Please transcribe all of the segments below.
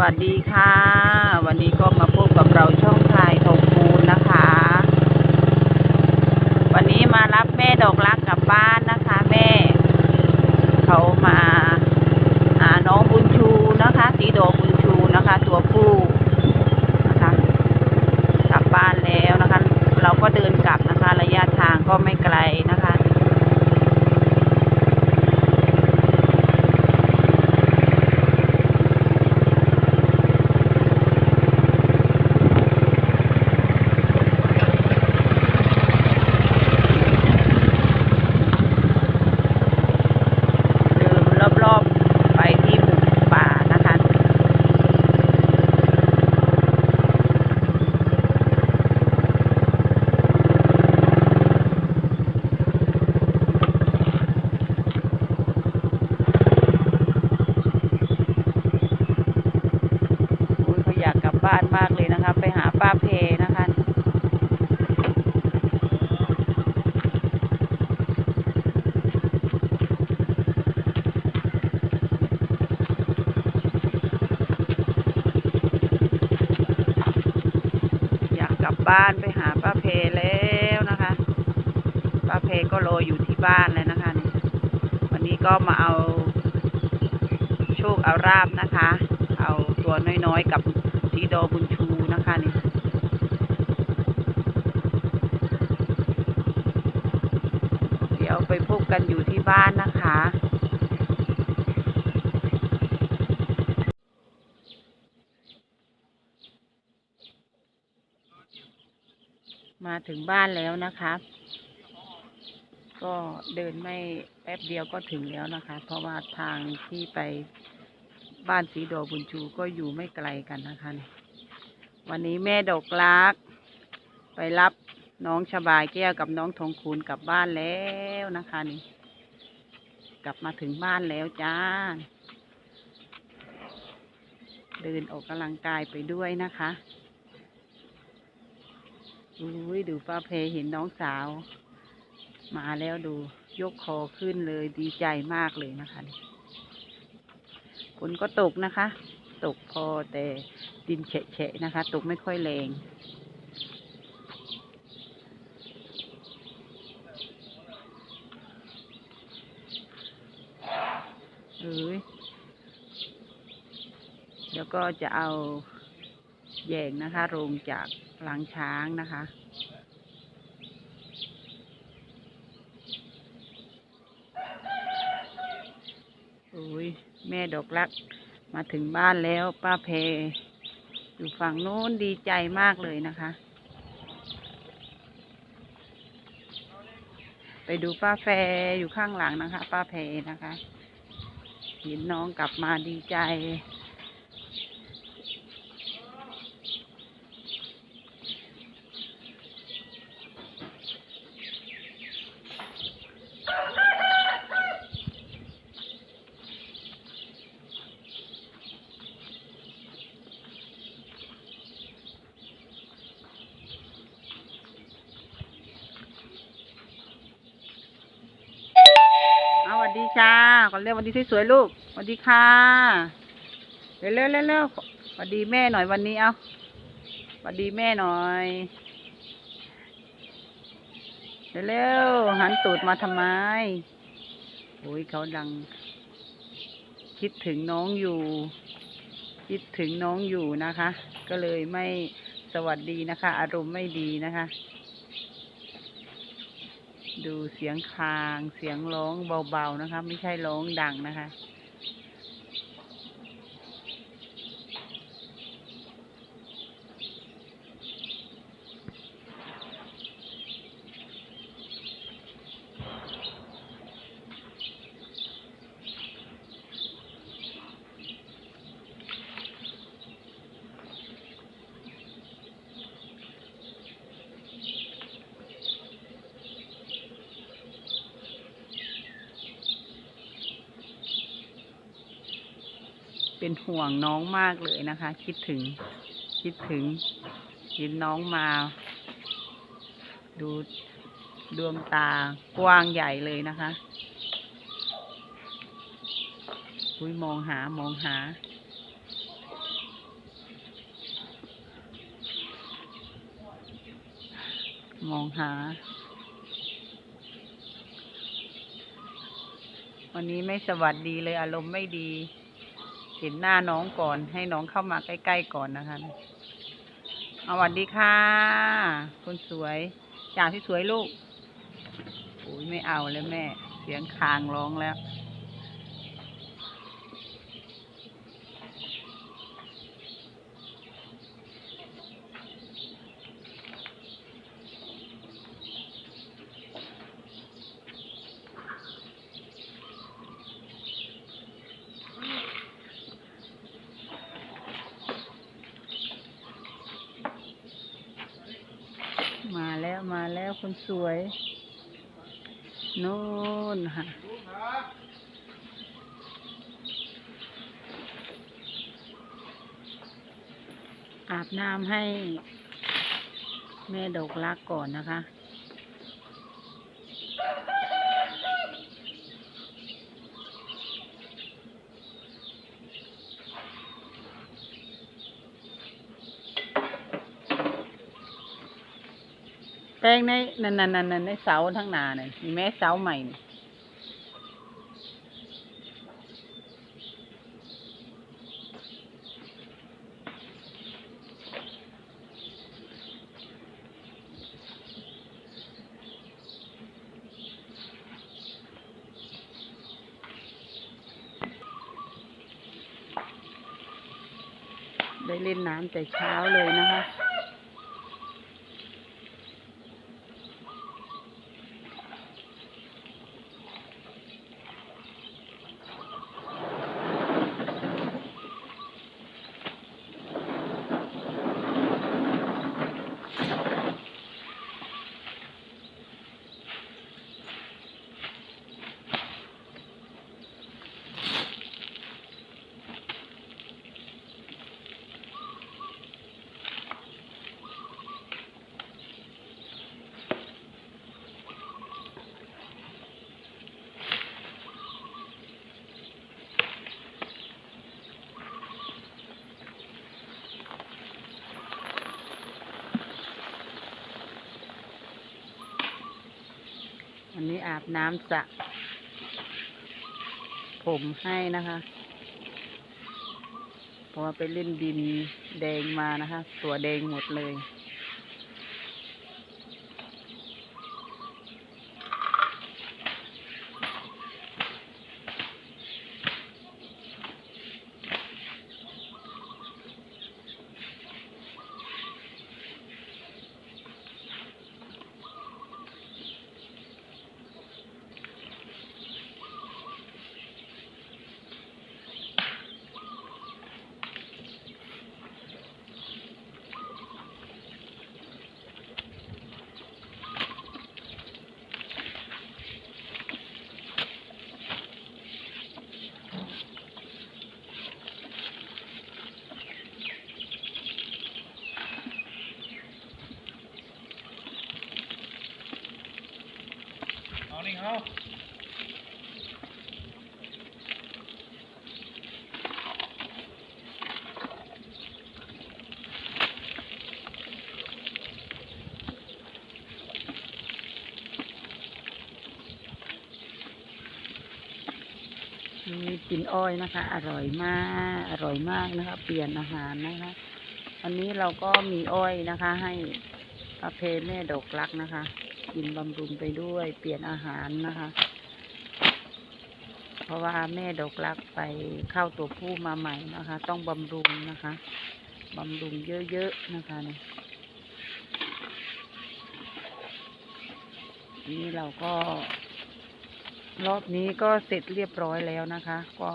วัสดีค่ะ วันนี้ก็มาพบกับเราช่องทายทองคูณนะคะ วันนี้มารับแม่ดอกรักกลับบ้านนะคะ แม่ เขามาหาน้องบุญชูนะคะ สีดอกบุญชูนะคะ ตัวผู้นะคะ กลับบ้านแล้วนะคะ เราก็เดินกลับนะคะ ระยะทางก็ไม่ไกลนะคะ เดินรอบๆไปที่หมู่ป่านะคะ โอ้ยเขาอยากกลับบ้านมากเลยนะคะ ไปหาป้าเพนะคะ อยากกลั บบ้านไปหาป้าเพแล้วนะคะ ป้าเพก็รออยู่ที่บ้านเลยนะคะ วันนี้ก็มาเอาโชคเอาราบนะคะ เอาตัวน้อยๆ กับสีโดบุญชูนะคะนี่เดี๋ยวไปพบกันอยู่ที่บ้านนะคะ มาถึงบ้านแล้วนะคะ ก็เดินไม่แป๊บเดียวก็ถึงแล้วนะคะ เพราะว่าทางที่ไปบ้านสีดอกบุญชูก็อยู่ไม่ไกลกันนะคะ วันนี้แม่ดอกลัก ไปรับน้องชบายแก้วกับน้องทองคูณกลับบ้านแล้วนะคะนี่ กลับมาถึงบ้านแล้วจ้า เดินออกกำลังกายไปด้วยนะคะ อุ้ยดูป้าเพเห็นน้องสาว มาแล้วดูยกคอขึ้นเลยดีใจมากเลยนะคะฝนก็ตกนะคะ ตกพอแต่ดินเฉะๆนะคะ ตกไม่ค่อยแรงเอ้ยแล้วก็จะเอาแยงนะคะลงจาก หลังช้างนะคะ โอ้ย แม่ดอกรัก มาถึงบ้านแล้วป้าเพอยู่ฝั่งโน้นดีใจมากเลยนะคะ ไปดูป้าแฟอยู่ข้างหลังนะคะ ป้าเพนะคะ เห็นน้องกลับมาดีใจ เอาสวัสดี จ้าก่อนเร็ววัสดีสวยๆลูกวัสดีค่ะเร็วเร็วเร็วเร็วสวัสดีแม่หน่อยวันนี้เอาวัสดีแม่หน่อยเร็วเร็วหันตูดมาทำไมโอ้ยเขาดัง คิดถึงน้องอยู่ คิดถึงน้องอยู่นะคะ ก็เลยไม่สวัสดีนะคะ อารมณ์ไม่ดีนะคะ ดูเสียงคาง เสียงร้องเบาๆนะคะ ไม่ใช่ร้องดังนะคะ็นห่วงน้องมากเลยนะคะ คิดถึง คิดถึงเห็นน้องมา ดูดวงตากว้างใหญ่เลยนะคะอุ้ยมองหามองหา มองหา วันนี้ไม่สวัสดีเลยอารมณ์ไม่ดี เห็นหน้าน้องก่อน ให้น้องเข้ามาใกล้ๆก่อนนะคะเอาสวัสดีค่ะ คนสวยจ่าที่สวยลูกโอ้ยไม่เอาเลยแม่ เสียงคางร้องแล้ว มาแล้วมา แล้วคนสวยโน่นค่ะอาบน้ำให้แม่ดอกรักก่อนนะคะ แป้งในนั่นนั่นนั่นนั่นในเสาทั้งนาเนี่ยมีแม่เสาใหม่นี่ได้เล่นน้ำแต่เช้าเลยนะคะ อาบน้ำสระผมให้นะคะเพราะว่าไปเล่นดินแดงมานะคะ ตัวแดงหมดเลย นี่เอานี่กินอ้อยนะคะ อร่อยมาก อร่อยมากนะคะ เปลี่ยนอาหารนะคะ วันนี้เราก็มีอ้อยนะคะ ให้ประเพแม่ดอกรักนะคะ กินบำรุงไปด้วยเปลี่ยนอาหารนะคะ เพราะว่าแม่ดอกรักไปเข้าตัวผู้มาใหม่นะคะ ต้องบำรุงนะคะบำรุงเยอะๆนะคะเนี่ยนี่เราก็ รอบนี้ก็เสร็จเรียบร้อยแล้วนะคะ ก็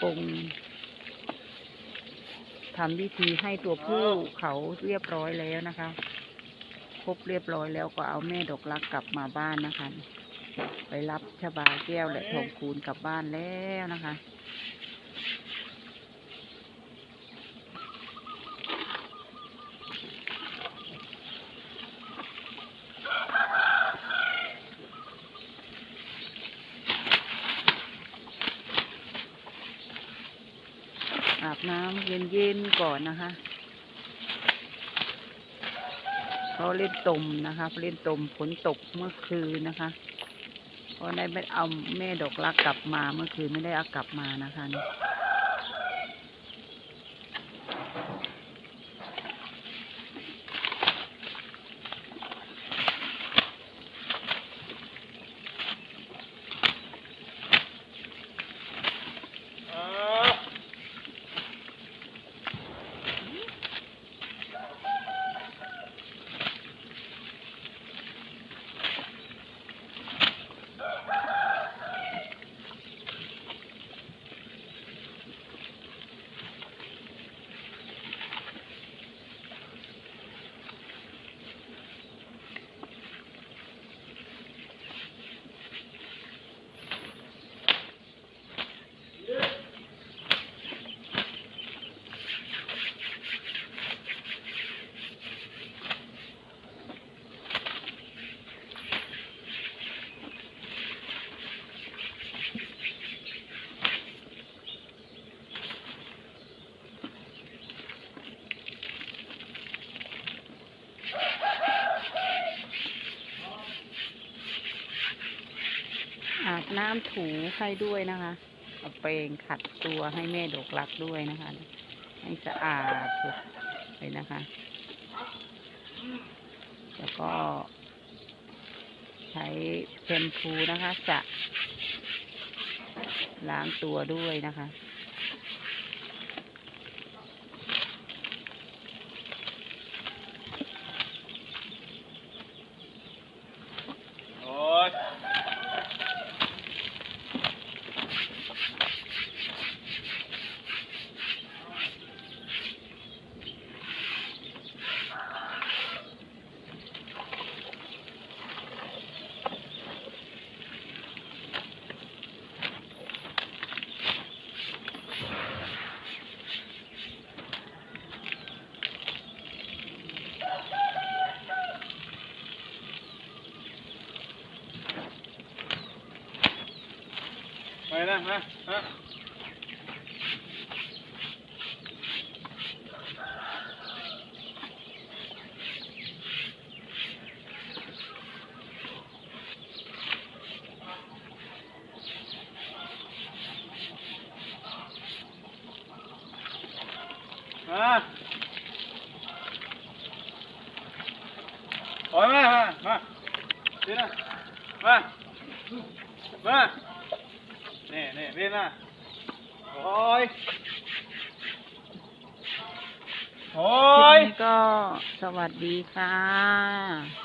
ปรุงทำวิธีให้ตัวผู้เขาเรียบร้อยแล้วนะคะ ครบเรียบร้อยแล้วก็เอาแม่ดอกรักกลับมาบ้านนะคะ ไปรับชบาแก้วและทองคูณกลับบ้านแล้วนะคะอาบน้ำเย็นๆก่อนนะคะ เขาเล่นตมนะคะเล่นตมฝนตกเมื่อคืนนะคะเพราะได้ไม่เอาแม่ดอกรักกลับมาเมื่อคืนไม่ได้เอากลับมานะคะนี่ เออ อาบ น้ำถูให้ด้วยนะคะ เอาเปรงขัดตัวให้แม่ดกรักด้วยนะคะ ให้สะอาดสุดเลยนะคะ แล้วก็ ใช้แชมพูนะคะจะล้างตัวด้วยนะคะ โอ้ย ไปนะฮะฮะมาโอ้ยมามามาดีนะมามานี่นี่พี่นะโอ้ยโอ้คลิปยนี้ก็สวัสดีค่ะ